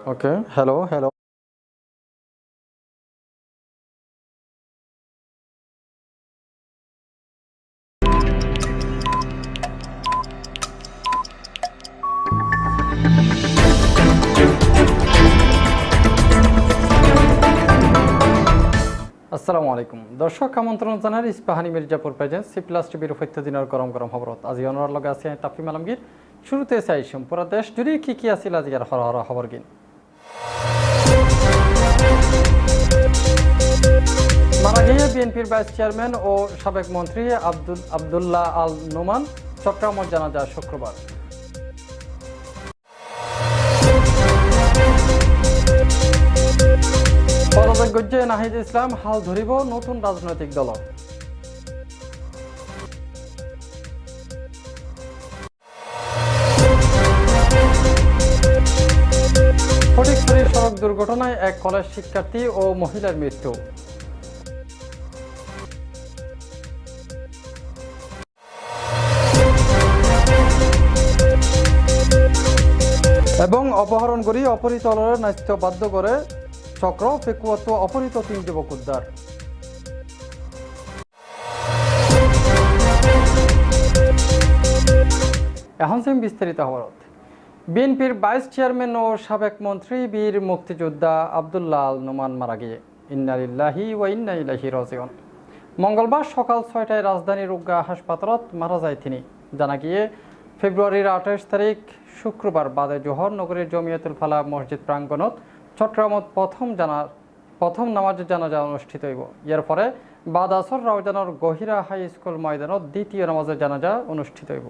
Okay. Hello. Hello. আসসালামু আলাইকুম দর্শক, আমন্ত্রণ জানার Ispahani Mirzapur presents C plus টিভির সত্য দিনের গরম গরম খবরত আজি অনরার লগে আছে তাফিম আলমগীর শুরুতে চাইছুম পুরা দেশ জুড়ে কি কি আছিল আজি হর হর খবর গিন মারা বিএনপির ভাইস চেয়ারম্যান ও সাবেক মন্ত্রী আব্দুল আবদুল্লাহ আল নোমান চট্টগ্রামত জানাজা শুক্রবার। পরবর্তী নাহিদ ইসলাম, হাল ধরিব নতুন রাজনৈতিক দল সড়ক দুর্ঘটনায় এক কলেজ শিক্ষার্থী ও মহিলার মৃত্যু। এবং অপহরণ করি অপহৃত নাচতে বাধ্য করে চক্র ফেকুয়াত অপহৃত তিন যুবক উদ্ধার। এখন সিম বিস্তারিত খবরত বিএনপির ভাইস চেয়ারম্যান ও সাবেক মন্ত্রী বীর মুক্তিযোদ্ধা আবদুল্লাহ আল নোমান মারা গিয়ে। ইন্নালিল্লাহি ওয়া ইন্না ইলাইহি রাজিউন। মঙ্গলবার সকাল ছয়টায় রাজধানীর উগা হাসপাতালত মারা যায় তিনি। জানা গিয়ে, ফেব্রুয়ারির আঠাশ তারিখ শুক্রবার বাদে জোহর নগরীর জমিয়তুল ফালা মসজিদ প্রাঙ্গণত চট্টগ্রামত প্রথম জানা, প্রথম নামাজের জানাজা অনুষ্ঠিত হইব। ইয়ার পরে বাদ আসর রাউজানোর গহিরা হাই স্কুল ময়দানত দ্বিতীয় নামাজের জানাজা অনুষ্ঠিত হইব।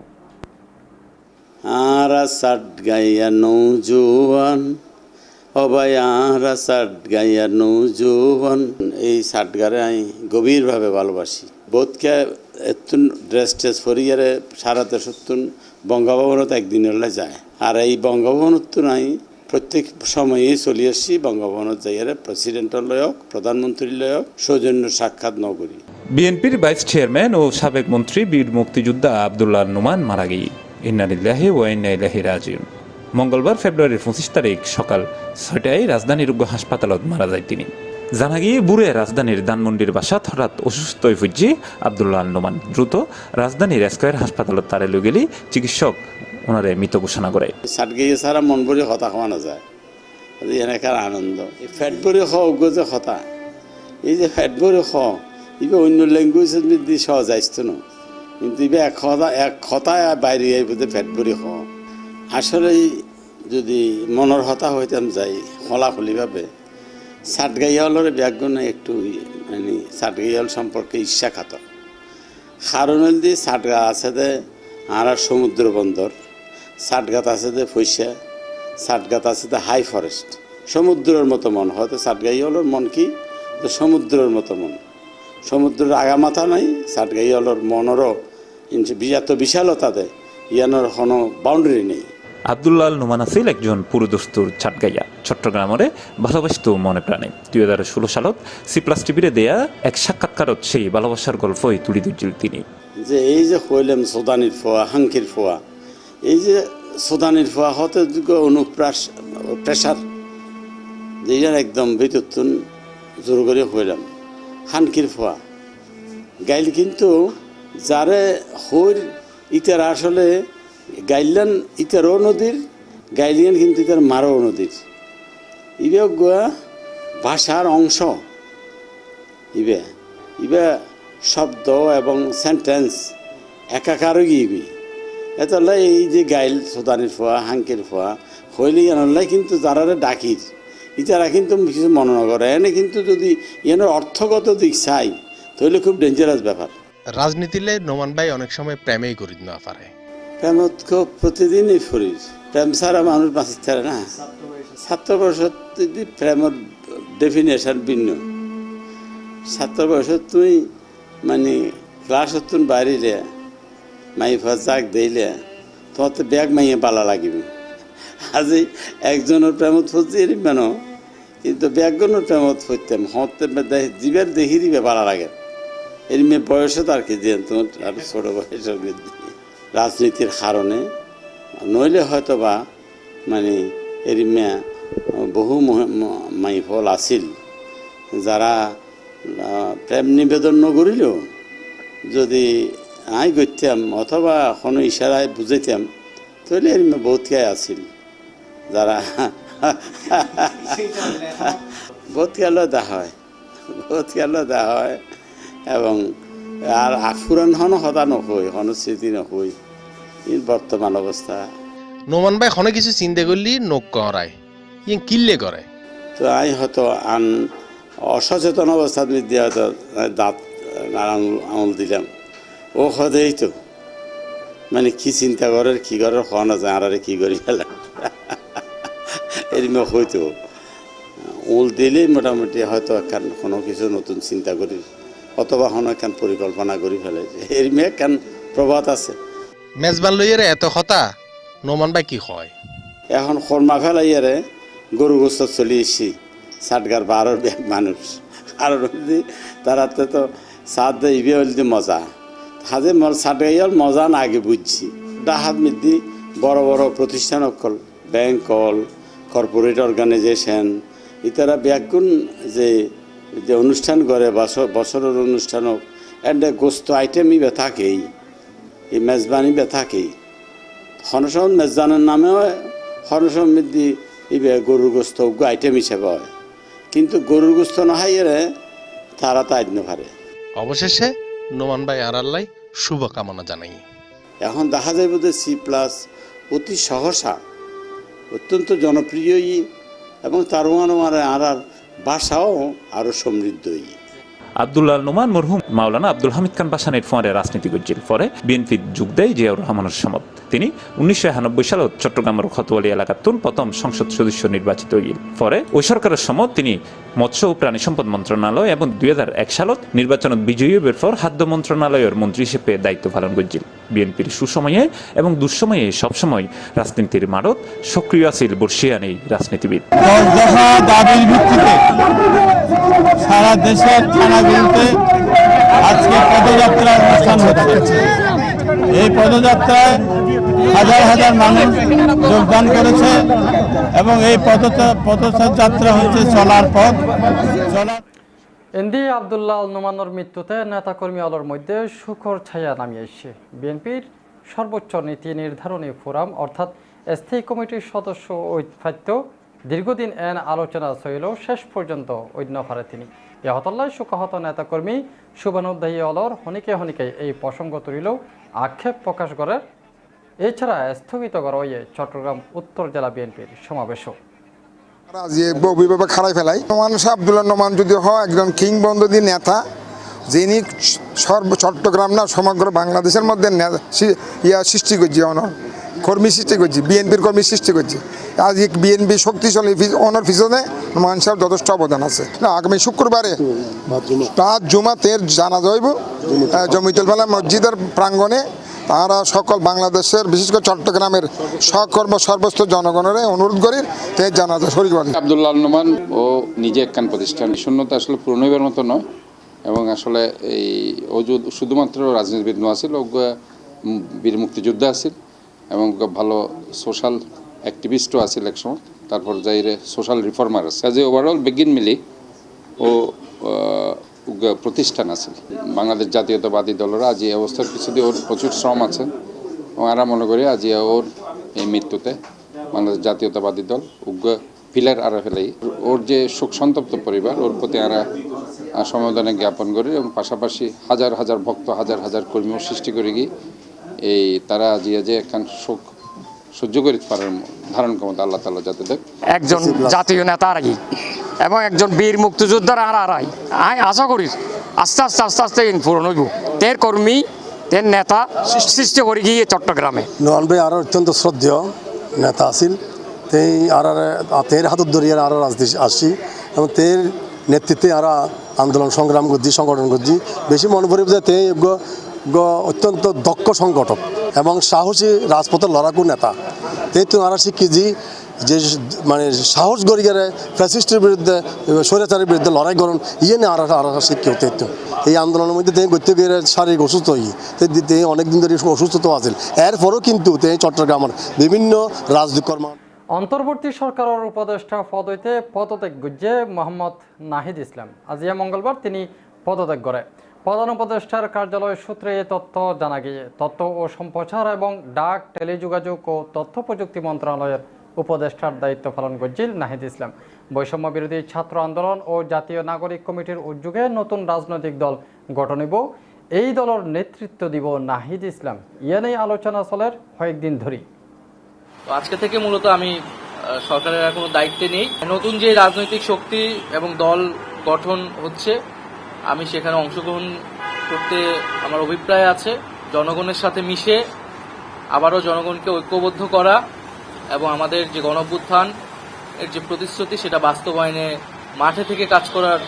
আরা সাট গাইয়া নৌজোয়ান অবাই আরা সাট গাইয়া নৌ নৌজোয়ান এই সাট গারে আমি গভীরভাবে ভালোবাসি। বোধকে এতুন ড্রেস ট্রেস ফরিয়ারে সারাতে সত্তুন বঙ্গভবনত একদিন হলে যায়। আর এই বঙ্গভবনত নাই প্রত্যেক সময়েই চলি আসছি বঙ্গভবনত যাইয়ারে প্রেসিডেন্টর লয়ক প্রধানমন্ত্রীর লয়ক সৌজন্য সাক্ষাৎ নগরী বিএনপির ভাইস চেয়ারম্যান ও সাবেক মন্ত্রী বীর মুক্তিযোদ্ধা আবদুল্লাহ নুমান মারা গিয়ে মঙ্গলবার ফেব্রুয়ারির পঁচিশ তারিখ সকাল ছয়টায় রাজধানীর উগ্র হাসপাতালত মারা যায় তিনি। জানা গিয়ে বুড়ে রাজধানীর ধানমন্ডির বাসাত হঠাৎ অসুস্থ হয়ে ফুজি আবদুল্লাহ নুমান দ্রুত রাজধানীর স্কয়ার হাসপাতালত তারে গেলি চিকিৎসক ওনারে মৃত ঘোষণা করে। সাত গিয়ে সারা মন ভরি হতা খাওয়া না যায় এনেকার আনন্দ। ফ্যাট ভরি যে হতা। এই যে ফ্যাট ভরি ইবে অন্য ল্যাঙ্গুয়েজের মধ্যে সহজ আসতো না? কিন্তু ইবে এক হতা এক হতায় বাইরে আইব যে ফ্যাট ভরি খ আসলে যদি মনের হতা হইতাম যাই খোলাখুলিভাবে সাত গাইয়ালের ব্যাগগুলো একটু মানে সাত গাইয়াল সম্পর্কে ঈর্ষা খাত কারণ দিয়ে সাটগা আছে যে আর সমুদ্র বন্দর সাটগাত আছে দে ফৈসা সাটগাত আছে দে হাই ফরেস্ট। সমুদ্রের মতো মন, হয়তো সাটগাই হলোর মন কি? সমুদ্রের মতো মন। সমুদ্রের আগামাথা নাই সাটগাই হলোর মনেরও এত বিশালতা দেয়। ইয়ানোর কোনো বাউন্ডারি নেই। আবদুল্লাহ আল নুমান আছিল একজন পুরুদস্তুর ছাটগাইয়া। চট্টগ্রামরে ভালোবাসত মনে প্রাণে। দুই হাজার ষোলো সালত সি প্লাস টিভিরে দেয়া এক সাক্ষাৎকারত সেই ভালোবাসার গল্পই তুলি ধরছিল তিনি। যে এই যে হইলাম সোদানির ফোয়া হাঙ্কির ফোয়া এই যে সোদানির ফোয়া হতে অনুপ্রাস প্রেশার যেটার একদম বিদ্যুৎ জোর করে হইলাম হানকির ফোয়া। গাইল কিন্তু যারে হইর ইতার আসলে গাইলান ইতারও নদীর, গাইলিয়ান কিন্তু ইতার মারও নদীর। ইবে গোয়া ভাষার অংশ। ইবে ইবে শব্দ এবং সেন্টেন্স একাকার গিয়েবি এতলে এই যে গাইল সোদানির ফোয়া, হাঙ্কির ফোয়া, হইলে ইয়ানলাই কিন্তু যারারে ডাকির। ইতারা কিন্তু কিছু মনে করে এনে কিন্তু যদি ইয়ানোর অর্থগত দিক চাই, তাহলে খুব ডেঞ্জারাস ব্যাপার। রাজনীতিলে নোমান ভাই অনেক সময় প্রেমেই করি না পারে। প্রেমত প্রতিদিনই ফুরিস প্রেম ছাড়া মানুষ বাঁচতে পারে না। ছাত্র বয়সত যদি প্রেমের ডেফিনেশন ভিন্ন, ছাত্র বয়সত তুই মানে ক্লাসত তুই বাড়িলে মাই জাগ দিলে তোমার তো ব্যাগ মাইয়ে পালা লাগিবি। আজি একজনের প্রেমত এরম মেন কিন্তু ব্যাগজনের প্রেমত ফুটতাম হতে জীবের দেখি দিবে পালা লাগে। এরমে বয়সে তার কি দিয়ে তোমার আর ছোট বয়সের রাজনীতির কারণে। নইলে হয়তো বা মানে এরিমিয়া বহু মহ- ম- মাইফল আছিল। যারা প্রেম নিবেদন নকরিলেও যদি আই করতাম অথবা কোনো ইশারায় বুঝাইতাম তাহলে এর মেয়ে বহুতকাই আছিল। যারা বহুত গেল দেখা হয়। বহুত গেল দেখা হয়। এবং আর আফুরান হন সদা নকই হন স্মৃতি নকই ই বর্তমান অবস্থা নোমান ভাই হনে কিছু চিন্তা করলি? নোক করায় ইয়ে কিল্লে করে তো আমি হয়তো আন অসচেতন অবস্থার মধ্যে হয়তো দাঁত আঙুল আঙুল দিলাম। ও হদেই তো। মানে কি চিন্তা করে কি করে হওয়া যায় আর কি করি ফেলাম এরকম হয়তো উল দিলেই মোটামুটি হয়তো একখান কোনো কিছু নতুন চিন্তা করি অথবা কোনো একখান পরিকল্পনা করি ফেলে। এর মেয়ে একখান প্রভাত আছে? মেজবান লইয়ের এত কথা নোমান ভাই কি হয়? এখন খরমা ফেলাইয়ারে গরু গোস্ত চলে এসছি ষাটগার বারোর ব্যাগ মানুষ। আর তারাতে তো সাত ইবে হইলে মজা। হাজে ষাট গাইয়ার মজা না আগে বুঝছি। ডাহাত মিদি বড় বড় প্রতিষ্ঠান অকল ব্যাংক কল কর্পোরেট অর্গানাইজেশন ইতারা ব্যাগুন যে যে অনুষ্ঠান করে বছর বছরের অনুষ্ঠান হোক একটা গোস্ত আইটেম ইবে থাকেই। এই মেজবানি বে থাকেই। হনসম মেজানের নামেও হনসম মিদি ইবে গরুর গোস্ত আইটেম হিসেবে হয়। কিন্তু গরুর গোস্ত নহাই এরে তারা তো আইন পারে অবশেষে নোমান ভাই আর আল্লাহ শুভকামনা জানাই। এখন দেখা যাবে যে সি প্লাস অতি সহসা অত্যন্ত জনপ্রিয়ই এবং তার মানে আর আর ভাষাও আরও সমৃদ্ধই। আবদুল্লাহ নোমান মরহুম মাওলানা আব্দুল হামিদ খান বাসানের ফরে রাজনীতি করছিল। পরে বিএনপি যোগ দেয় জিয়াউর রহমানের সমত তিনি উনিশশো একানব্বই সালত চট্টগ্রামের এলাকাতুন প্রথম সংসদ সদস্য নির্বাচিত হইল পরে ওই সরকারের সময় তিনি মৎস্য ও প্রাণী সম্পদ মন্ত্রণালয় এবং দুই হাজার এক সালত নির্বাচনত বিজয়ী পর খাদ্য মন্ত্রণালয়ের মন্ত্রী হিসেবে দায়িত্ব পালন করছিল। বিএনপির সুসময়ে এবং দুঃসময়ে সবসময় রাজনীতির মারত সক্রিয় আছিল বর্ষিয়ান এই রাজনীতিবিদ। দাবির ভিত্তিতে সারা দেশের থানাগুলিতে আজকে পদযাত্রার অনুষ্ঠান হচ্ছে। এই পদযাত্রায় হাজার হাজার মানুষ যোগদান করেছে এবং এই পদযাত্রা হচ্ছে চলার পথ। চলার এনডি আবদুল্লাহ নোমানোর মৃত্যুতে নেতাকর্মী আলোর মধ্যে সুখর ছায়া নামিয়ে এসছে। বিএনপির সর্বোচ্চ নীতি নির্ধারণী ফোরাম, অর্থাৎ স্থায়ী কমিটির সদস্য ঐতিহ্য দীর্ঘদিন এন আলোচনা চলিলেও শেষ পর্যন্ত অন্য পারে তিনি ইহতল্লায় শোকাহত নেতাকর্মী শুভানুদ্দায়ী অলর হনিকে হনিকে এই প্রসঙ্গ তুলিলেও আক্ষেপ প্রকাশ করে। এছাড়া স্থগিত করা হয়ে চট্টগ্রাম উত্তর জেলা বিএনপির সমাবেশও। অভিভাবক খারাই ফেলাই শাহ আবদুল্লাহ নোমান যদি হয়, একজন কিংবদন্তি নেতা, যিনি সর্ব চট্টগ্রাম না, সমগ্র বাংলাদেশের মধ্যে ইয়া সৃষ্টি করছে কর্মী সৃষ্টি করছি, বিএনপির কর্মী সৃষ্টি করছে। আজ বিএনপি শক্তিশালী অনর পিছনে সাহেব যথেষ্ট অবদান আছে। না, আগামী শুক্রবারে রাত জুমাতের জানা যাইব জমিতুল ফালা মসজিদের প্রাঙ্গণে তারা সকল বাংলাদেশের, বিশেষ করে চট্টগ্রামের সকর্ম সর্বস্ত জনগণের অনুরোধ করি তে জানাজা শরীর বাড়ি আব্দুল্লাহ নোমান ও নিজে একখান প্রতিষ্ঠান। শূন্যতা আসলে পুরনোইবার মতো নয় এবং আসলে এই ও শুধুমাত্র রাজনীতিবিদ নয় আছিল ও বীর মুক্তিযোদ্ধা আছিল। এবং ভালো সোশ্যাল অ্যাক্টিভিস্টও আছিল একসময় তারপর যাইরে সোশ্যাল রিফর্মার আছে। কাজে ওভারঅল বেগিন মিলি ও প্রতিষ্ঠান আছে। বাংলাদেশ জাতীয়তাবাদী দলের। আজ এই অবস্থার পিছনে ওর প্রচুর শ্রম আছে। আমরা মনে করি আজ ওর এই মৃত্যুতে বাংলাদেশ জাতীয়তাবাদী দল উগ্র ফিলার আরা ফেলাই। ওর যে শোক সন্তপ্ত পরিবার ওর প্রতি আহ, সমবেদনা জ্ঞাপন করি। এবং পাশাপাশি হাজার হাজার ভক্ত হাজার হাজার কর্মীও সৃষ্টি করে গিয়ে এই তারা আজিয়া যে একখান শোক সহ্য করিতে পারার ধারণ ক্ষমতা আল্লাহ তালা যাতে দেখ একজন জাতীয় নেতা আর কি এবং একজন বীর মুক্তিযোদ্ধার আর আরাই আমি আশা করি আস্তে আস্তে আস্তে আস্তে পূরণ হইব। তের কর্মী তের নেতা সৃষ্টি করে গিয়ে চট্টগ্রামে। নোয়ান ভাই আরও অত্যন্ত শ্রদ্ধেয় নেতা আছিল। তেই আর আর তের হাতত ধরিয়ে আরও রাজনীতি আসছি এবং তের নেতৃত্বে আর আন্দোলন সংগ্রাম করছি সংগঠন করছি বেশি মনে পড়ে যে তে গ- গ- অত্যন্ত দক্ষ সংগঠক এবং সাহসী রাজপথের লড়াকু নেতা। তেই তো আর শিখি যে মানে সাহস গড়ি গেলে ফ্যাসিস্টের বিরুদ্ধে, স্বৈরাচারের বিরুদ্ধে লড়াই করুন ইয়ে নিয়ে আর আর শিক্ষা হতে এই আন্দোলনের মধ্যে তিনি করতে গিয়ে শারীরিক অসুস্থ হই তিনি অনেকদিন ধরে অসুস্থতা আছে এরপরও কিন্তু তিনি চট্টগ্রামের বিভিন্ন রাজনীতি কর্ম অন্তর্বর্তী সরকারের উপদেষ্টা পদ হইতে পদত্যাগ গুজ্জে মোহাম্মদ নাহিদ ইসলাম। আজিয়া মঙ্গলবার তিনি পদত্যাগ করে। প্রধান উপদেষ্টার কার্যালয় সূত্রে এ তথ্য জানা গিয়ে, তথ্য ও সম্প্রচার এবং ডাক, টেলিযোগাযোগ ও তথ্য প্রযুক্তি মন্ত্রণালয়ের উপদেষ্টার দায়িত্ব পালন করছিল নাহিদ ইসলাম। বৈষম্য বিরোধী ছাত্র আন্দোলন ও জাতীয় নাগরিক কমিটির উদ্যোগে নতুন রাজনৈতিক দল গঠনিব এই দলের নেতৃত্ব দিব নাহিদ ইসলাম। ইয়ে নিয়ে আলোচনা চলের কয়েকদিন ধরেই। আজকে থেকে মূলত আমি সরকারের কোনো দায়িত্বে নেই। নতুন যে রাজনৈতিক শক্তি এবং দল গঠন হচ্ছে আমি সেখানে অংশগ্রহণ করতে আমার অভিপ্রায় আছে, জনগণের সাথে মিশে আবারও জনগণকে ঐক্যবদ্ধ করা এবং আমাদের যে গণঅভ্যুত্থান এর যে প্রতিশ্রুতি, সেটা বাস্তবায়নে মাঠে থেকে কাজ করার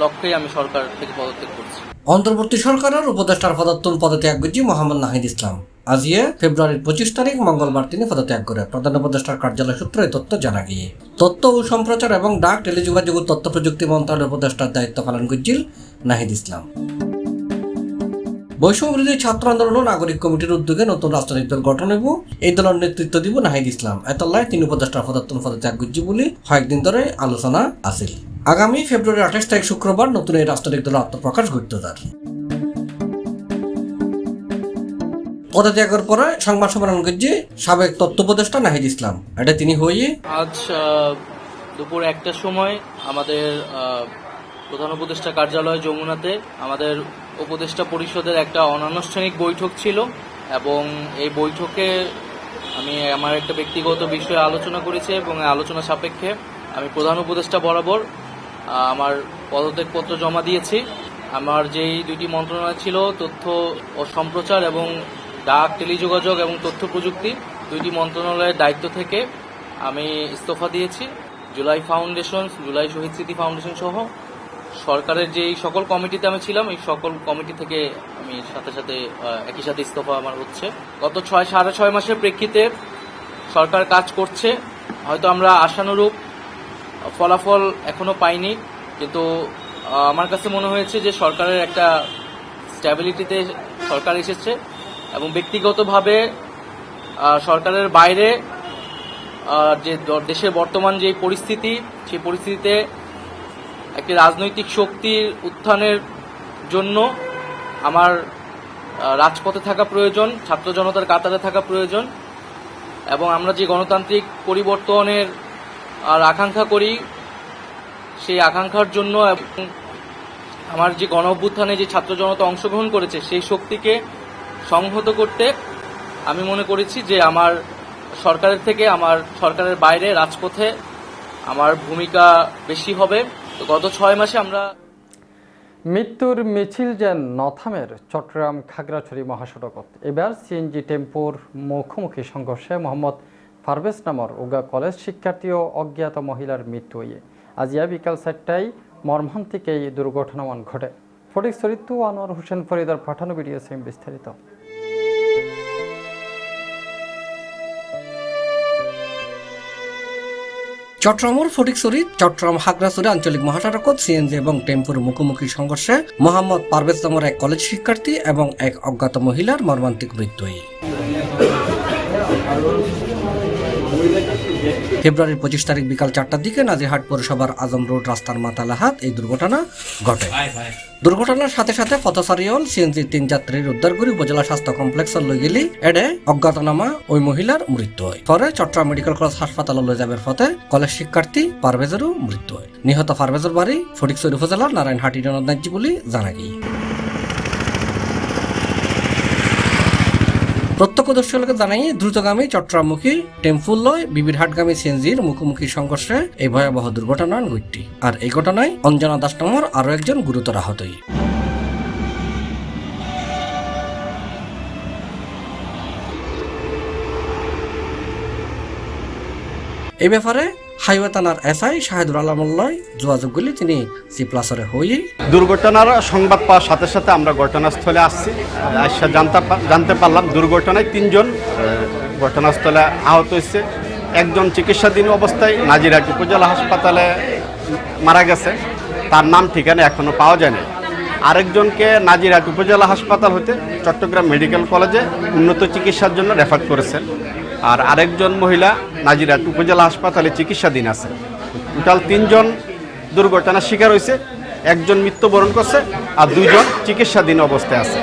লক্ষ্যেই আমি সরকার থেকে পদত্যাগ করছি। অন্তর্বর্তী সরকারের উপদেষ্টার পদার্থন পদত্যাগ করছি মোহাম্মদ নাহিদ ইসলাম। আজিয়ে ফেব্রুয়ারির পঁচিশ তারিখ মঙ্গলবার তিনি পদত্যাগ করে প্রধান উপদেষ্টার কার্যালয় সূত্রে তথ্য জানা গিয়ে। তথ্য ও সম্প্রচার এবং ডাক, টেলিযোগাযোগ ও তথ্য প্রযুক্তি মন্ত্রণালয়ের উপদেষ্টার দায়িত্ব পালন করছিল নাহিদ ইসলাম। বৈষম্য বিরোধী ছাত্র আন্দোলন ও নাগরিক কমিটির উদ্যোগে নতুন রাজনৈতিক দল গঠন হইব। এই দলের নেতৃত্ব দিব নাহিদ ইসলাম। এতলায় তিনি উপদেষ্টার পদার্থন পদত্যাগ করছি বলে কয়েকদিন ধরে আলোচনা আছিল। আগামী ফেব্রুয়ারি আঠাশ তারিখ শুক্রবার নতুন এই রাজনৈতিক দলের আত্মপ্রকাশ ঘটতে তার পদত্যাগের পরে সংবাদ সম্মেলন করছে সাবেক তথ্য উপদেষ্টা নাহিদ ইসলাম। এটা তিনি হয়ে আজ দুপুর একটার সময় আমাদের প্রধান উপদেষ্টা কার্যালয় যমুনাতে আমাদের উপদেষ্টা পরিষদের একটা অনানুষ্ঠানিক বৈঠক ছিল এবং এই বৈঠকে আমি আমার একটা ব্যক্তিগত বিষয়ে আলোচনা করেছি এবং আলোচনা সাপেক্ষে আমি প্রধান উপদেষ্টা বরাবর আমার পদত্যাগপত্র জমা দিয়েছি। আমার যেই দুইটি মন্ত্রণালয় ছিল, তথ্য ও সম্প্রচার এবং ডাক, টেলিযোগাযোগ এবং তথ্য প্রযুক্তি, দুইটি মন্ত্রণালয়ের দায়িত্ব থেকে আমি ইস্তফা দিয়েছি। জুলাই ফাউন্ডেশন জুলাই শহীদ স্মৃতি ফাউন্ডেশন সহ সরকারের যে সকল কমিটিতে আমি ছিলাম, এই সকল কমিটি থেকে আমি সাথে সাথে একই সাথে ইস্তফা আমার হচ্ছে। গত ছয়, সাড়ে ছয় মাসের প্রেক্ষিতে সরকার কাজ করছে। হয়তো আমরা আশানুরূপ ফলাফল এখনও পাইনি, কিন্তু আমার কাছে মনে হয়েছে যে সরকারের একটা স্ট্যাবিলিটিতে সরকার এসেছে এবং ব্যক্তিগতভাবে সরকারের বাইরে যে দেশের বর্তমান যে পরিস্থিতি, সেই পরিস্থিতিতে একটি রাজনৈতিক শক্তির উত্থানের জন্য আমার রাজপথে থাকা প্রয়োজন, ছাত্র জনতার কাতারে থাকা প্রয়োজন, এবং আমরা যে গণতান্ত্রিক পরিবর্তনের আর আকাঙ্ক্ষা করি, সেই আকাঙ্ক্ষার জন্য এবং আমার যে গণ অভ্যুত্থানে যে ছাত্র জনতা অংশগ্রহণ করেছে, সেই শক্তিকে সংহত করতে আমি মনে করেছি যে আমার সরকারের থেকে, আমার সরকারের বাইরে রাজপথে আমার ভূমিকা বেশি হবে। গত ছয় মাসে আমরা মৃত্যুর মিছিল যেন নথামের চট্টগ্রাম খাগড়াছড়ি মহাসড়কত এবার সিএনজি টেম্পোর মুখোমুখি সংঘর্ষে মোহাম্মদ ফারভেজ নামর উগা কলেজ শিক্ষার্থী ও অজ্ঞাত মহিলার মৃত্যু হইয়ে। আজিয়া বিকাল চারটায় মর্মান্তিক এই দুর্ঘটনামান ঘটে। ফটিক চরিত্র আনোয়ার হোসেন ফরিদার পাঠানো ভিডিও সেম বিস্তারিত। চট্টগ্রামের ফটিকছড়ি, চট্টগ্রাম হাগড়াছড়ি আঞ্চলিক মহাসড়কত সিএনজি এবং টেম্পুর মুখোমুখি সংঘর্ষে মোহাম্মদ পারভেজ নামের এক কলেজ শিক্ষার্থী এবং এক অজ্ঞাত মহিলার মর্মান্তিক মৃত্যু ফেব্রুয়ারির পঁচিশ তারিখ বিকাল চারটার দিকে নাজিরহাট পৌরসভার আজম রোড রাস্তার মাতালাহাত এই দুর্ঘটনা ঘটে। দুর্ঘটনার সাথে সাথে পথচারীল সিএনজি তিন যাত্রীর উদ্ধার করে উপজেলা স্বাস্থ্য কমপ্লেক্স লই গেলি এডে অজ্ঞাতনামা ওই মহিলার মৃত্যু হয়। পরে চট্টগ্রাম মেডিকেল কলেজ হাসপাতালে লই যাবার পথে কলেজ শিক্ষার্থী পারভেজেরও মৃত্যু হয়। নিহত পারভেজের বাড়ি ফটিকছড়ি উপজেলার নারায়ণহাটি নদাজ্জি বলে জানা গিয়ে। প্রত্যক্ষদর্শী লোকে জানাই, দ্রুতগামী চট্টগ্রামমুখী টেম্পুল লয় বিবিরহাটগামী সিএনজির মুখোমুখি সংঘর্ষে এই ভয়াবহ দুর্ঘটনা ঘটটি আর এই ঘটনায় অঞ্জনা দাস নামর আরও একজন গুরুতর আহতই। এই ব্যাপারে হাইওয়ে থানার এসআই শাহিদুল আলমল্লয় যোগাযোগ করলে তিনি সি প্লাসরে হয়ে দুর্ঘটনার সংবাদ পাওয়ার সাথে সাথে আমরা ঘটনাস্থলে আসছি। আসা জানতে পারলাম দুর্ঘটনায় তিনজন ঘটনাস্থলে আহত হয়েছে। একজন চিকিৎসাধীন অবস্থায় নাজিরহাট উপজেলা হাসপাতালে মারা গেছে। তার নাম, ঠিকানা এখনও পাওয়া যায়নি। আরেকজনকে নাজিরহাট উপজেলা হাসপাতাল হতে চট্টগ্রাম মেডিকেল কলেজে উন্নত চিকিৎসার জন্য রেফার করেছেন আর আরেকজন মহিলা নাজিরাট উপজেলা হাসপাতালে চিকিৎসাধীন আছে। টোটাল তিনজন দুর্ঘটনার শিকার হয়েছে, একজন মৃত্যুবরণ করছে আর দুইজন চিকিৎসাধীন অবস্থায় আছে।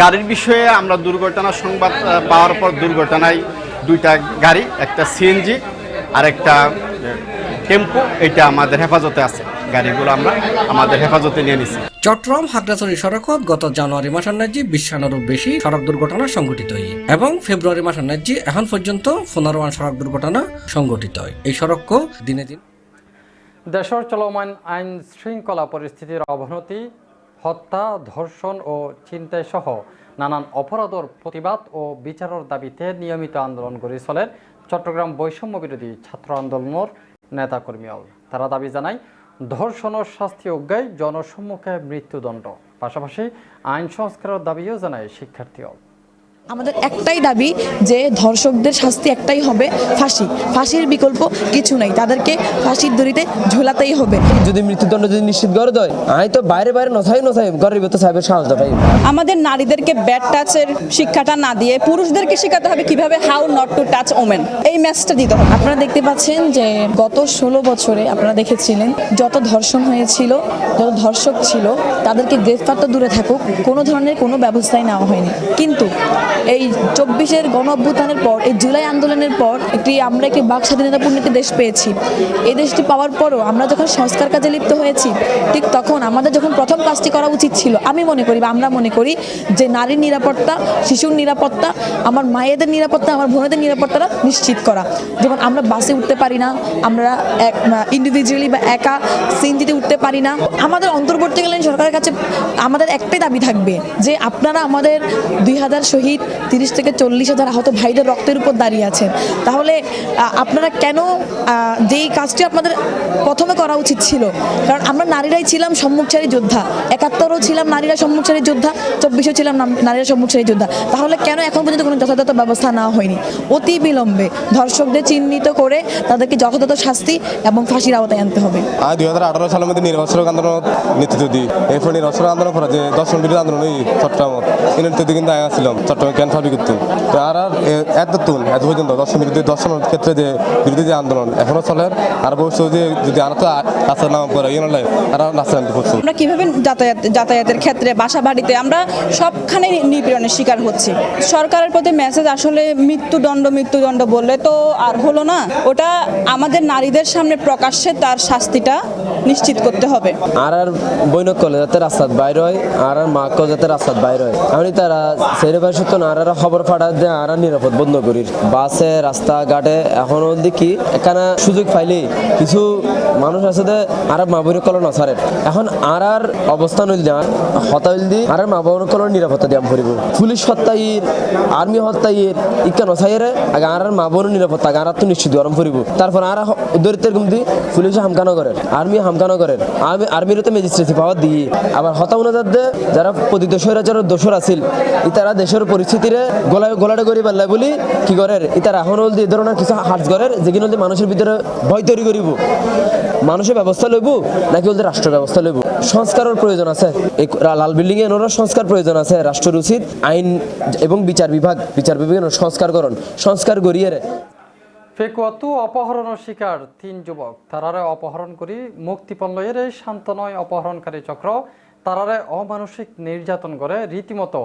গাড়ির বিষয়ে আমরা দুর্ঘটনার সংবাদ পাওয়ার পর দুর্ঘটনায় দুইটা গাড়ি, একটা সিএনজি আর একটা টেম্পো, এটা আমাদের হেফাজতে আছে। গাড়িগুলো আমরা আমাদের হেফাজতে নিয়ে নিছি। চট্টগ্রাম হাগড়াছড়ি সড়কত গত জানুয়ারি মাসের ন্যায্যে বিশানেরও বেশি সড়ক দুর্ঘটনা সংঘটিত হয় এবং ফেব্রুয়ারি মাসের ন্যায্যে এখন পর্যন্ত পনেরো সড়ক দুর্ঘটনা সংঘটিত হয়। এই সড়ক দিনে দিন দেশের চলমান আইন শৃঙ্খলা পরিস্থিতির অবনতি হত্যা ধর্ষণ ও ছিনতাই সহ নানান অপরাধের প্রতিবাদ ও বিচারের দাবিতে নিয়মিত আন্দোলন করে চলে চট্টগ্রাম বৈষম্য বিরোধী ছাত্র আন্দোলনের নেতাকর্মীও তারা দাবি জানায় ধর্ষণের শাস্তি অজ্ঞায় জনসম্মুখে মৃত্যুদণ্ড। পাশাপাশি আইন সংস্কারের দাবিও জানায় শিক্ষার্থীও। আমাদের একটাই দাবি যে ধর্ষকদের শাস্তি একটাই হবে ফাঁসি। ফাঁসির বিকল্প কিছু নাই। তাদেরকে ফাঁসির দড়িতে ঝুলাতেই হবে। যদি মৃত্যুদণ্ড যদি নিশ্চিত করে দেয় আমি তো বাইরে বাইরে নথাই নথাই ঘরের ভিতর সাহেবের সাহস দেখাই। আমাদের নারীদেরকে ব্যাড টাচের শিক্ষাটা না দিয়ে পুরুষদেরকে শেখাতে হবে কীভাবে how not to touch women এই ম্যাচটা দিতে হবে। আপনারা দেখতে পাচ্ছেন যে গত ষোলো বছরে আপনারা দেখেছিলেন যত ধর্ষণ হয়েছিল যত ধর্ষক ছিল তাদেরকে গ্রেফতার তো দূরে থাকুক কোনো ধরনের কোনো ব্যবস্থাই নেওয়া হয়নি। কিন্তু এই চব্বিশের গণ অভ্যুত্থানের পর, এই জুলাই আন্দোলনের পর একটি, আমরা একটি বাক স্বাধীনতাপূর্ণ একটি দেশ পেয়েছি। এই দেশটি পাওয়ার পরও আমরা যখন সংস্কার কাজে লিপ্ত হয়েছি, ঠিক তখন আমাদের যখন প্রথম কাজটি করা উচিত ছিল, আমি মনে করি বা আমরা মনে করি যে নারীর নিরাপত্তা, শিশুর নিরাপত্তা, আমার মায়েদের নিরাপত্তা, আমার বোনেদের নিরাপত্তাটা নিশ্চিত করা। যেমন আমরা বাসে উঠতে পারি না, আমরা এক ইন্ডিভিজুয়ালি বা একা সিনজিতে উঠতে পারি না। আমাদের অন্তর্বর্তীকালীন সরকারের কাছে আমাদের একটাই দাবি থাকবে যে আপনারা আমাদের দুই হাজার শহীদ তিরিশ থেকে চল্লিশ হাজার আহত ভাইদের রক্তের উপর দাঁড়িয়ে আছেন। তাহলে আপনারা কেন যেই কাজটি আপনাদের প্রথমে করা উচিত ছিল? কারণ আমরা নারীরাই ছিলাম সম্মুখচারী যোদ্ধা। একাত্তরও ছিলাম নারীরা সম্মুখচারী যোদ্ধা, চব্বিশও ছিলাম নারীরা সম্মুখচারী যোদ্ধা। তাহলে কেন এখন পর্যন্ত কোনো যথাযথ ব্যবস্থা নেওয়া হয়নি? অতি বিলম্বে ধর্ষকদের চিহ্নিত করে তাদেরকে যথাযথ শাস্তি এবং ফাঁসির আওতায় আনতে হবে। আর দুই হাজার আঠারো সালের মধ্যে নির্বাচন আন্দোলন নেতৃত্ব দিই। এরপর নির্বাচন আন্দোলন করা যে দর্শন বিরোধী আন্দোলন, এই চট্টগ্রামত এই নেতৃত্ব কিন্তু আয়া ছিলাম চট্টগ্রাম ক্যান ফাবি করতুন তো আর আর এ- এত পর্যন্ত দর্শন বিরোধী দর্শনের ক্ষেত্রে যে বিরোধী যে আন্দোলন এখনও চলে আর ভবিষ্যতে যে যদি আর তো রাস্তার নাম করে ইয়ে নয় আর রাস্তা করছে আমরা কীভাবে যাতায়াত যাতায়াতের ক্ষেত্রে বাসা বাড়িতে আমরা সবখানে নিপীড়নের শিকার হচ্ছি। সরকারের প্রতি মেসেজ আসলে মৃত্যুদণ্ড মৃত্যুদণ্ড বললে তো আর হলো না। ওটা আমাদের নারীদের সামনে প্রকাশ্যে তার শাস্তিটা নিশ্চিত করতে হবে। আর আর বৈনক কলে যাতে রাস্তাত বাইর হয় আর আর মাকেও যাতে রাস্তাত বাইর হয় এমনি তারা সেরে না আর খবর ফাটা দিয়ে, আর নিরাপদ বন্ধ করি। বাসে রাস্তা ঘাটে এখন অবধি কি? এখানে সুযোগ পাইলেই কিছু মানুষ আছে যে আর আর মা বৈনক কল নছারে এখন আর আর অবস্থান হইল না হতা হইল দি আর আর মা বৈনক কলের নিরাপত্তা দিয়াম করিব পুলিশ হত্যাইর আর্মি হত্যাইর ইকা নছাইরে আগে আর আর নিরাপত্তা আর তো নিশ্চিত গরম করিব তারপর আর দরিদ্রের গুমদি পুলিশে হামকানো করেন আর্মি হামকানো করেন আর্মি আর্মিরও তো ম্যাজিস্ট্রেসি পাওয়ার দিয়ে আবার হতাউনা যাদের যারা প্রতিত স্বৈরাচারের দোষর আছিল ইতারা দেশের গলায় গলাটা করি পারলাই বলি কি করের ইতারা এখন হল এই ধরনের কিছু হার্জ করের যেগুলো মানুষের ভিতরে ভয় তৈরি করিব মানুষের ব্যবস্থা লইব নাকি হলদি রাষ্ট্র ব্যবস্থা লইব সংস্কারের প্রয়োজন আছে। লাল বিল্ডিং এ এনোরা সংস্কার প্রয়োজন আছে। রাষ্ট্রের উচিত আইন এবং বিচার বিভাগ বিচার বিভাগের সংস্কার করণ সংস্কার গড়িয়ে ফেকুয়াতু অপহরণের শিকার তিন যুবক তারারে অপহরণ করি মুক্তিপণ লইয়ের এই শান্তনয় অপহরণকারী চক্র তারারে অমানসিক নির্যাতন করে রীতিমতো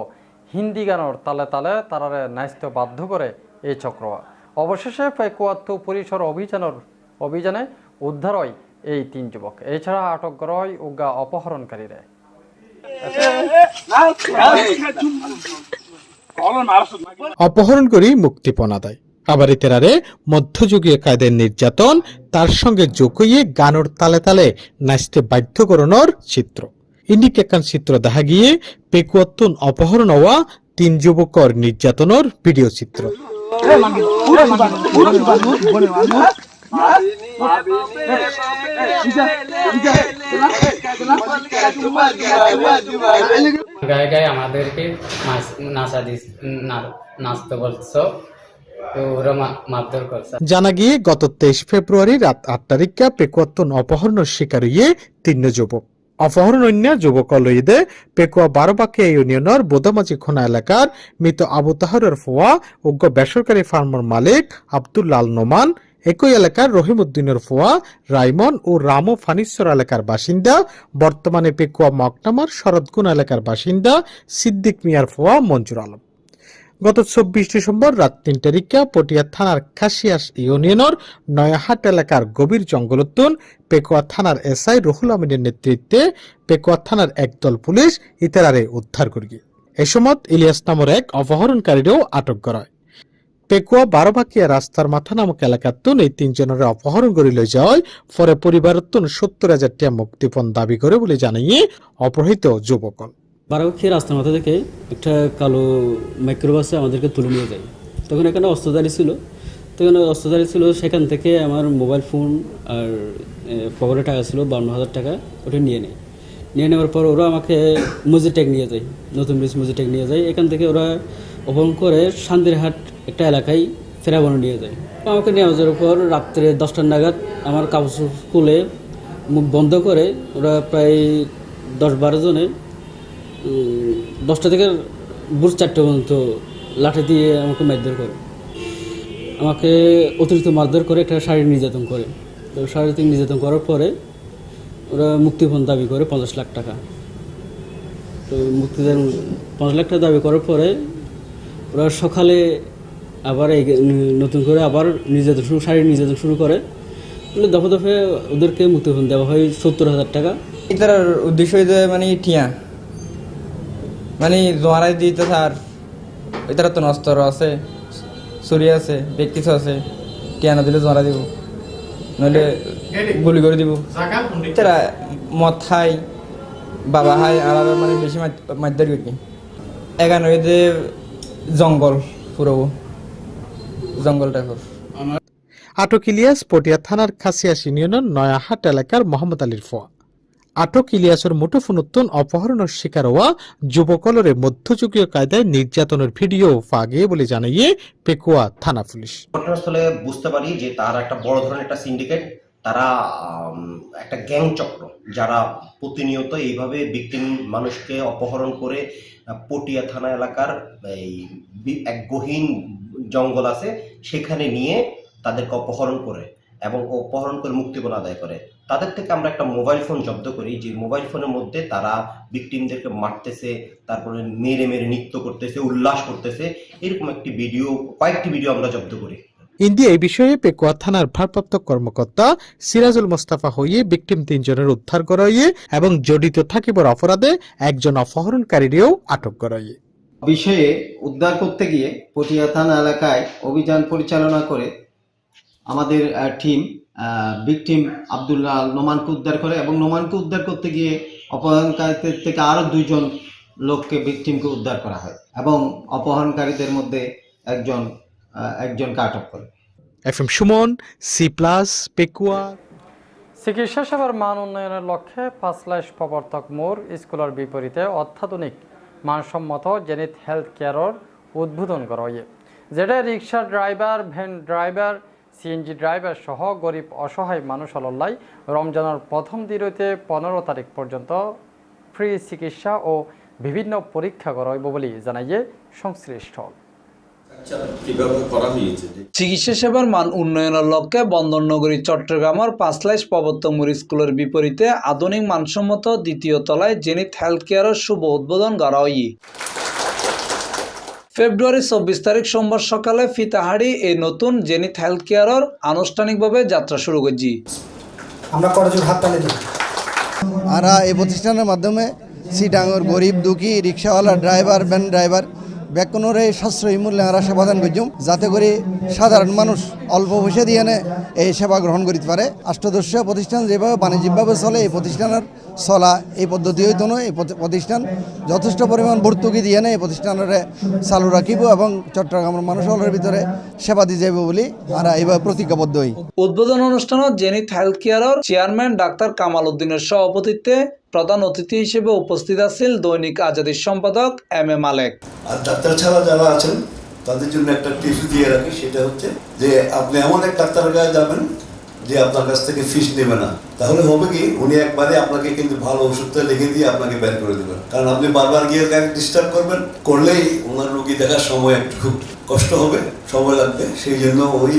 হিন্দি গানের তালে তালে তারারে ন্যাস্ত বাধ্য করে এই চক্র অবশেষে ফেকুয়াতু পরিসর অভিযানের অভিযানে উদ্ধার হয় এই তিন যুবক। এছাড়া আটক করা হয় উগা অপহরণকারীরা। অপহরণ করি মুক্তিপণ আদায়। আবার ইতেরারে মধ্যযুগীয় কায়দের নির্যাতন, তার সঙ্গে জোকইয়ে গানর তালে তালে নাচতে বাধ্য করানোর চিত্র। ইন্ডিক একান চিত্র দেখা গিয়ে পেকুয়াত্তুন অপহরণ হওয়া তিন যুবকর নির্যাতনের ভিডিও চিত্র গায়ে গায়ে আমাদেরকে নাচা দিস নাচতে বলছো। জানা গিয়ে গত তেইশ ফেব্রুয়ারি রাত আট তারিখে পেকুয়াত্তুন অপহরণের শিকার হইয়ে তিন যুবক। অপহরণ অন্য যুবক লইদে পেকুয়া বারোবাকিয়া ইউনিয়নের বোদামাজি খোনা এলাকার মৃত আবু তাহরের ফোয়া উগ্র বেসরকারি ফার্মার মালিক আব্দুল্লাল নোমান, একই এলাকার রহিমউদ্দিনের ফোয়া রাইমন ও রামো ফানিশ্বর এলাকার বাসিন্দা বর্তমানে পেকুয়া মকনামার শরৎগুন এলাকার বাসিন্দা, সিদ্দিক মিয়ার ফোয়া মঞ্জুর আলম। গত চব্বিশ ডিসেম্বর রাত তিনটা রিকা পটিয়া থানার খাসিয়াস ইউনিয়নের নয়াহাট এলাকার গভীর জঙ্গলোত্তন পেকুয়া থানার এসআই রুহুল আমিনের নেতৃত্বে পেকুয়া থানার একদল পুলিশ ইতারারে উদ্ধার করি এ সময় ইলিয়াস নামের এক অপহরণকারীরও আটক করা পেকুয়া বারোবাকিয়া রাস্তার মাথা নামক এলাকাতুন এই তিনজনের অপহরণ করে লই যাওয়ায় পরে পরিবারতুন সত্তর হাজার টাকা মুক্তিপণ দাবি করে বলে জানিয়ে অপহৃত যুবকল বারাবাক্ষী রাস্তার মাথা থেকে একটা কালো মাইক্রোবাসে আমাদেরকে তুলে নিয়ে যায়। তখন এখানে অস্ত্রধারী ছিল। তখন অস্ত্রধারী ছিল, সেখান থেকে আমার মোবাইল ফোন আর পকেটে টাকা ছিল, বান্ন হাজার টাকা ওটা নিয়ে নেয়। নিয়ে নেওয়ার পর ওরা আমাকে মুজিটেক নিয়ে যায়, নতুন ব্রিজ মুজিটেক নিয়ে যায়। এখান থেকে ওরা অপহরণ করে শান্তিরহাট একটা এলাকায় ফেরাবনে নিয়ে যায়। আমাকে নিয়ে যাওয়ার পর রাত্রে দশটার নাগাদ আমার কাপড় খুলে মুখ বন্ধ করে ওরা প্রায় দশ বারো জনে দশটা থেকে ভোর চারটে পর্যন্ত লাঠি দিয়ে আমাকে মারধর করে। আমাকে অতিরিক্ত মারধর করে একটা শারীরিক নির্যাতন করে। তো শারীরিক নির্যাতন করার পরে ওরা মুক্তিপণ দাবি করে পঞ্চাশ লাখ টাকা। তো মুক্তিদান পঞ্চাশ লাখ টাকা দাবি করার পরে ওরা সকালে আবার এই নতুন করে আবার নির্যাতন শুরু, শারীরিক নির্যাতন শুরু করে। বলে দফে দফে ওদেরকে মুক্তিপণ দেওয়া হয় সত্তর হাজার টাকা। এটার উদ্দেশ্য মানে টিয়া মানে জোয়ারাই দিতে স্যার এটার তো নস্তর আছে ছুরি আছে বেগ কিছু আছে টিয়া না দিলে জোয়ারা দিব? নইলে গুলি করে দিব। এটারা মদ খাই বাবা খাই আর আর মানে বেশি মারদার করি। এখানে ওই যে জঙ্গল পুরো জঙ্গল টাইপের। আটক ইলিয়াস পটিয়া থানার খাসিয়াস ইউনিয়নের নয়াহাট এলাকার মোহাম্মদ আলীর ফোয়া আটক ইলিয়াসের মুঠোফোন উত্তন অপহরণের শিকার হওয়া যুবকলরে মধ্যযুগীয় কায়দায় নির্যাতনের ভিডিও ফাগে বলে জানিয়ে পেকুয়া থানা পুলিশ। ঘটনাস্থলে বুঝতে পারি যে তার একটা বড় ধরনের একটা সিন্ডিকেট, তারা একটা গ্যাং চক্র, যারা প্রতিনিয়ত এইভাবে বিক্টিম মানুষকে অপহরণ করে পটিয়া থানা এলাকার এই এক গহীন জঙ্গল আছে, সেখানে নিয়ে তাদেরকে অপহরণ করে। এবং অপহরণ করে মুক্তিপণ আদায় করে। তাদের থেকে আমরা একটা মোবাইল ফোন জব্দ করি যে মোবাইল ফোনের মধ্যে তারা ভিকটিমদেরকে মারতেছে তারপরে মেরে মেরে নৃত্য করতেছে উল্লাস করতেছে এরকম একটি ভিডিও কয়েকটি ভিডিও আমরা জব্দ করি। ইন্দি এই বিষয়ে পেকুয়া থানার ভারপ্রাপ্ত কর্মকর্তা সিরাজুল মোস্তাফা হইয়ে বিক্টিম তিনজনের উদ্ধার করাইয়ে এবং জড়িত থাকিবার অপরাধে একজন অপহরণকারীরেও আটক করাইয়ে। বিষয়ে উদ্ধার করতে গিয়ে পটিয়া থানা এলাকায় অভিযান পরিচালনা করে আমাদের টিম ভিকটিম আবদুল্লাহ নোমানকে উদ্ধার করে এবং নোমানকে উদ্ধার করতে গিয়ে অপহরণকারীদের থেকে আরও দুইজন লোককে ভিকটিমকে উদ্ধার করা হয় এবং অপহরণকারীদের মধ্যে একজন একজনকে আটক করে। F M Suman C plus Pekua. চিকিৎসা সেবার মান উন্নয়নের লক্ষ্যে পাঁচলাইশ প্রবর্তক মোড় স্কুলের বিপরীতে অত্যাধুনিক মানসম্মত জেনিত হেলথ কেয়ারর উদ্বোধন করা হয়। যেটা rickshaw driver van driver CNG driver সহ গরিব অসহায় মানুষ অলল্লাই রমজানের প্রথম দিনতে পনেরো তারিখ পর্যন্ত ফ্রি চিকিৎসা ও বিভিন্ন পরীক্ষা করা হইব বলে জানাইয়ে সংশ্লিষ্ট। চিকিৎসা সেবার মান উন্নয়নের লক্ষ্যে বন্দরনগরী চট্টগ্রামের পাঁচলাইশ প্রবর্তমুর স্কুলের বিপরীতে আধুনিক মানসম্মত দ্বিতীয় তলায় জেনিত হেলথ কেয়ারের শুভ উদ্বোধন করা হয়। ফেব্রুয়ারি চব্বিশ তারিখ সোমবার সকালে ফিতাহারি এই নতুন জেনিথ হেলথ কেয়ারর আনুষ্ঠানিকভাবে যাত্রা শুরু করছি। আমরা করজোর হাত তালে দিই। আর এই প্রতিষ্ঠানের মাধ্যমে সি সিটাঙ্গর গরিব দুঃখী রিক্সাওয়ালা ড্রাইভার ভ্যান ড্রাইভার বেকনোর এই সাশ্রয়ী মূল্যে আমরা সেবাদান করছুম যাতে করে সাধারণ মানুষ অল্প পয়সা দিয়ে এনে এই সেবা গ্রহণ করতে পারে। অষ্টদশ প্রতিষ্ঠান যেভাবে বাণিজ্যিকভাবে চলে, এই প্রতিষ্ঠানের চলা এই পদ্ধতি হইতো এই প্রতি- প্রতিষ্ঠান যথেষ্ট পরিমাণ ভর্তুকি দিয়ে এই প্রতিষ্ঠানের চালু রাখিব এবং চট্টগ্রামের মানুষের ভিতরে সেবা দিয়ে যাইব বলে আমরা এইভাবে প্রতিজ্ঞাবদ্ধ হই। উদ্বোধন অনুষ্ঠানত জেনিত হেলথ কেয়ারের চেয়ারম্যান ডাক্তার কামাল উদ্দিনের সভাপতিত্বে প্রধান অতিথি হিসেবে উপস্থিত আছেন দৈনিক আজাদির সম্পাদক M A Malek. R doctor ছাড়া যারা আছেন, তাদের জন্য একটা টিপস দিয়ে রাখি, সেটা হচ্ছে যে আপনি এমন এক ডাক্তারের কাছে যাবেন যে আপনার কাছ থেকে ফিস নেবে না। তাহলে হবে কি, উনি একবারে আপনাকে কিন্তু ভালো ওষুধটা লিখে দিয়ে আপনাকে বের করে দেবেন। কারণ আপনি বারবার গিয়ে তাকে ডিস্টার্ব করবেন, করলেই ওনার রুগী দেখার সময় একটু খুব কষ্ট হবে, সময় লাগবে। সেই জন্য ওই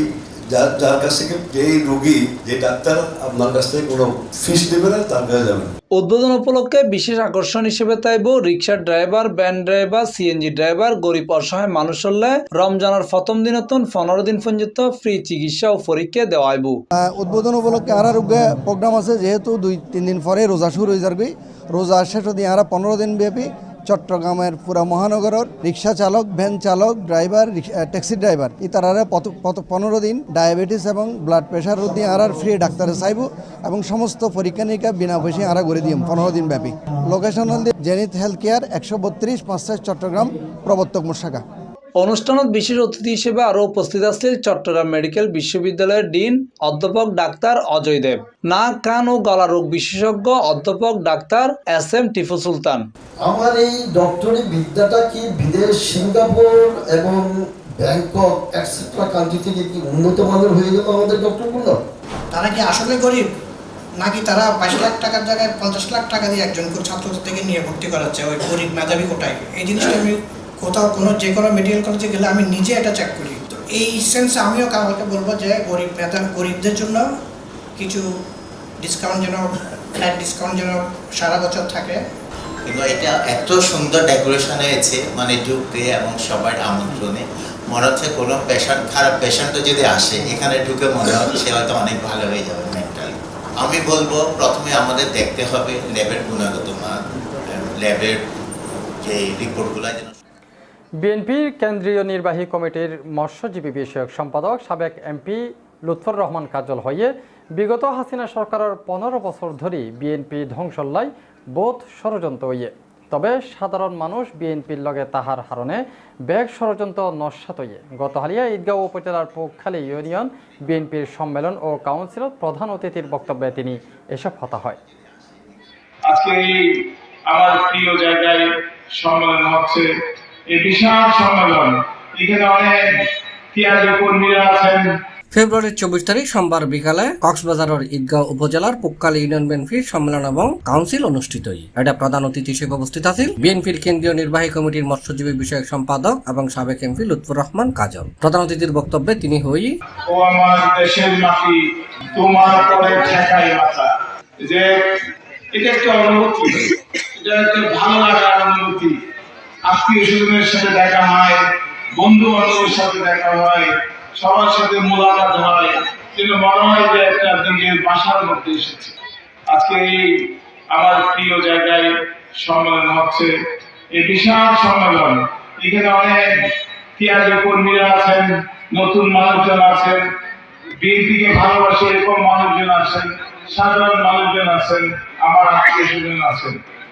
যার যার কাছ থেকে যেই রুগী যে ডাক্তার আপনার কাছ থেকে কোনো ফিস নেবে না তার কাছে যাবেন উদ্বোধন উপলক্ষে বিশেষ আকর্ষণ হিসেবে তাইব রিক্সার driver van driver CNG driver গরিব অসহায় মানুষ হলে রমজানের প্রথম দিনতন পনেরো দিন পর্যন্ত ফ্রি চিকিৎসা ও পরীক্ষা দেওয়া হইব। উদ্বোধন উপলক্ষে আর রোগে প্রোগ্রাম আছে যেহেতু দুই তিন দিন পরে রোজা শুরু হয়ে যাবে। রোজা শেষ দিয়ে আর পনেরো দিন ব্যাপী চট্টগ্রামের পুরা মহানগরের রিক্সা চালক, ভ্যান চালক, ড্রাইভার ট্যাক্সি ড্রাইভার ই পনেরো দিন ডায়াবেটিস এবং ব্লাড প্রেশার দিয়ে আর ফ্রি ডাক্তারে চাইব এবং সমস্ত পরীক্ষা নিরীক্ষা বিনা পয়সায় আরা করে দিম পনেরো দিন ব্যাপী। লোকেশন হল জেনিত হেলথ কেয়ার একশো বত্রিশ, পাঁচ চট্টগ্রাম, প্রবর্তক মোশাখা অনুষ্ঠানত বিশেষ অতিথি হিসেবে আরও উপস্থিত আসছিল চট্টগ্রাম মেডিকেল বিশ্ববিদ্যালয়ের ডিন অধ্যাপক ডাক্তার অজয় দেব নাক কান ও গলা রোগ বিশেষজ্ঞ অধ্যাপক doctor S M Tipu Sultan. আমার এই ডক্টরি বিদ্যাটা কি বিদেশ সিঙ্গাপুর এবং ব্যাংকক এটসেট্রা কান্ট্রি থেকে কি উন্নত মানের হয়ে গেল আমাদের ডক্টরগুলো তারা কি আসলে গরিব? নাকি তারা বাইশ লাখ টাকার জায়গায় পঞ্চাশ লাখ টাকা দিয়ে একজন ছাত্র থেকে নিয়ে ভর্তি করাচ্ছে ওই গরিব মেধাবী কোটায়? এই জিনিসটা আমি কোথাও কোনো যে কোনো মেডিকেল কলেজে গেলে আমি নিজে এটা চেক করি। তো এই সেন্সে আমিও কাউকে বলব যে, গরিব মেধা গরিবদের জন্য কিছু ডিসকাউন্ট যেন ফ্ল্যাট ডিসকাউন্ট যেন সারা বছর থাকে। কিন্তু এটা এত সুন্দর ডেকোরেশন হয়েছে মানে ঢুকতে এবং সবার আমন্ত্রণে। মনে হচ্ছে কোনো পেশেন্ট খারাপ পেশেন্টও যদি আসে, এখানে ঢুকে মনে হচ্ছে সে হয়তো অনেক ভালো হয়ে যাবে মেন্টালি আমি বলব, প্রথমে আমাদের দেখতে হবে ল্যাবের গুণগত মান ল্যাবের যে রিপোর্টগুলো যেন বিএনপির কেন্দ্রীয় নির্বাহী কমিটির মৎস্যজীবী বিষয়ক সম্পাদক সাবেক এমপি লুৎফর রহমান কাজল হয়ে বিগত হাসিনা সরকারের পনেরো বছর ধরে বিএনপি ধ্বংসল্লাই বোধ ষড়যন্ত্র হইয়ে। তবে সাধারণ মানুষ বিএনপির লগে তাহার হারণে ব্যাগ ষড়যন্ত্র নস্বাত হইয়ে। গত হালিয়া ঈদগাঁও উপজেলার পোখালী ইউনিয়ন বিএনপির সম্মেলন ও কাউন্সিলত প্রধান অতিথির বক্তব্যে তিনি এসব হতা হয়। আজকে আমার প্রিয় জায়গায় সম্মেলন হচ্ছে। এই বিশাল সম্মেলন। এখানে অনেক তিয়াজি কর্মীরা আছেন। ফেব্রুয়ারির চব্বিশ তারিখ সোমবার বিকালে কক্সবাজারের ঈদগাঁও উপজেলার পুক্কাল ইউনিয়ন বিএনপির সম্মেলন এবং কাউন্সিল অনুষ্ঠিত এটা প্রধান অতিথি হিসেবে উপস্থিত আছেন বিএনপির কেন্দ্রীয় নির্বাহী কমিটির মৎস্যজীবী বিষয়ক সম্পাদক এবং সাবেক এমপি লুৎফুর রহমান কাজল। প্রধান অতিথির বক্তব্যে তিনি হই ও আমার দেশের মাটি তোমার পরে ঠেকাই মাথা। যে এটা একটা অনুভূতি। এটা একটা ভালো লাগার অনুভূতি। আত্মীয় স্বজনের সাথে দেখা হয়, বন্ধু বান্ধবের সাথে দেখা হয়, সবার সাথে মোলাকাত হয়। মনে হয় যে একটা বাসার মধ্যে এসেছে। আজকে এই আমার প্রিয় জায়গায় সম্মেলন হচ্ছে। এই বিশাল সম্মেলন। এখানে অনেক কর্মীরা আছেন, নতুন মানুষজন আছেন, বিএনপিকে ভালোবাসে এরকম মানুষজন আছেন, সাধারণ মানুষজন আছেন, আমার আত্মীয় স্বজন আছেন।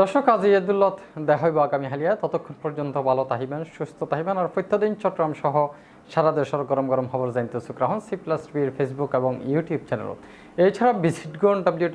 দর্শক, আজ ঈদুল্লত দেখা হইব আগামী হালিয়া। ততক্ষণ পর্যন্ত ভালো তাহিবেন সুস্থ তাহিবেন আর প্রত্যেকদিন চট্টগ্রাম সহ সারা দেশের গরম গরম খবর জানতে রাহন সি প্লাস টিভির ফেসবুক এবং ইউটিউব চ্যানেল এছাড়া ভিজিট করুন ডাব্লিউ